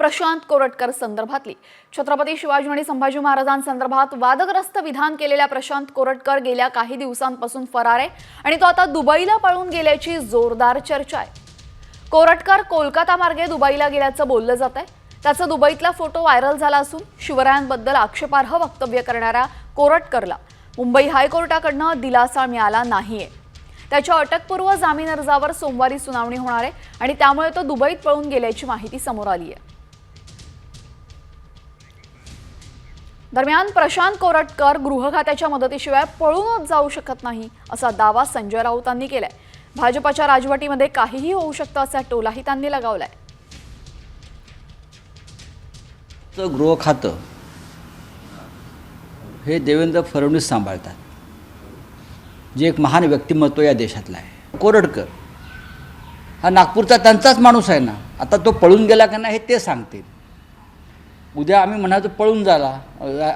प्रशांत कोरटकर संदर्भातली. छत्रपती शिवाजी आणि संभाजी महाराजांसंदर्भात वादग्रस्त विधान केलेल्या प्रशांत कोरटकर गेल्या काही दिवसांपासून फरार आहे आणि तो आता दुबईला पळून गेल्याची जोरदार चर्चा आहे. कोरटकर कोलकाता मार्गे दुबईला गेल्याचं बोललं जात आहे. त्याचा दुबईतला फोटो व्हायरल झाला असून शिवरायांबद्दल आक्षेपार्ह वक्तव्य करणाऱ्या कोरटकरला मुंबई हायकोर्टाकडनं दिलासा मिळाला नाहीये. त्याच्या अटकपूर्व जामीन अर्जावर सोमवारी सुनावणी होणार आहे आणि त्यामुळे तो दुबईत पळून गेल्याची माहिती समोर आली आहे दरम्यान प्रशांत कोरटकर गृह खात्याच्या मदतीशिवाय पळूनच जाऊ शकत नाही असा दावा संजय राऊतांनी केलाय. भाजपच्या राजवटीमध्ये काहीही होऊ शकतं असा टोलाही त्यांनी लगावलाय. गृह खातं हे देवेंद्र फडणवीस सांभाळतात. जे एक महान व्यक्तिमत्व या देशातलं आहे. कोरडकर हा नागपूरचा त्यांचाच माणूस आहे ना? आता तो पळून गेला का नाही हे ते सांगतील. उद्या आम्ही म्हणायचो पळून झाला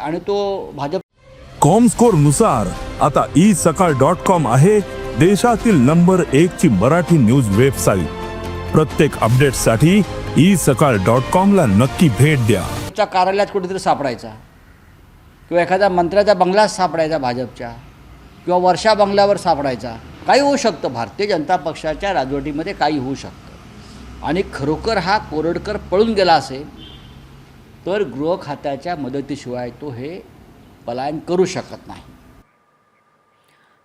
आणि तो भाजप कॉमस्कोरनुसार आता ई सकाळ डॉट कॉम आहे देशातील नंबर एक ची मराठी न्यूज वेबसाईट. प्रत्येक अपडेटसाठी ई सकाळ डॉट कॉम ला नक्की भेट द्या. च्या कार्यालयात कुठेतरी सापडायचा. किंवा एखाद्या मंत्र्याच्या बंगल्यात सापडायचा भाजपच्या. किंवा वर्षा बंगल्यावर सापडायचा. काही होऊ शकतं. भारतीय जनता पक्षाच्या राजवटीमध्ये काही होऊ शकतं. आणि खरोखर हा कोरडकर पळून गेला असेल तर गृह खात्याच्या मदतीशिवाय तो हे पलायन करू शकत नाही.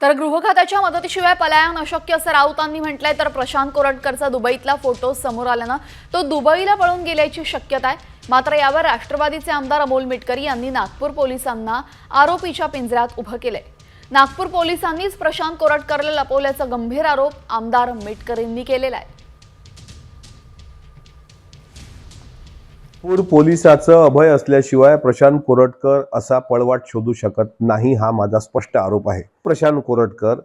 तर गृह खात्याच्या मदतीशिवाय पलायन अशक्य असं राऊतांनी म्हटलंय. तर प्रशांत कोरटकरचा दुबईतला फोटो समोर आल्यानं तो दुबईला पळून गेल्याची शक्यता आहे. मात्र यावर राष्ट्रवादीचे आमदार अमोल मिटकरी यांनी नागपूर पोलिसांना आरोपीच्या पिंजऱ्यात उभं केलंय. नागपूर पोलिसांनीच प्रशांत कोरटकरला लपवल्याचा गंभीर आरोप आमदार मिटकरींनी केलेला आहे. नागपूर पोलिसाचं अभय असल्याशिवाय प्रशांत कोरटकर असा पळवाट शोधू शकत नाही हा माझा स्पष्ट आरोप आहे. प्रशांत कोरटकर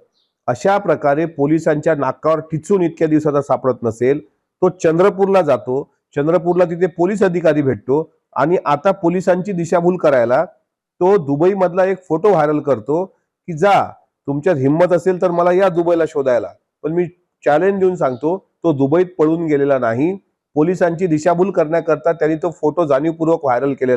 अशा प्रकारे पोलिसांच्या नाकावर टिचून इतक्या दिवसाचा सापडत नसेल तो चंद्रपूरला जातो चंद्रपूरला तिथे पोलीस अधिकारी भेटतो आणि आता पोलिसांची दिशाभूल करायला तो दुबईमधला एक फोटो व्हायरल करतो की जा तुमच्यात हिंमत असेल तर मला या दुबईला शोधायला. पण मी चॅलेंज देऊन सांगतो तो दुबईत पळून गेलेला नाही. पोलिसांची दिशाभूल करण्याकरता त्यांनी तो फोटो जाणीवपूर्वक व्हायरल केलेला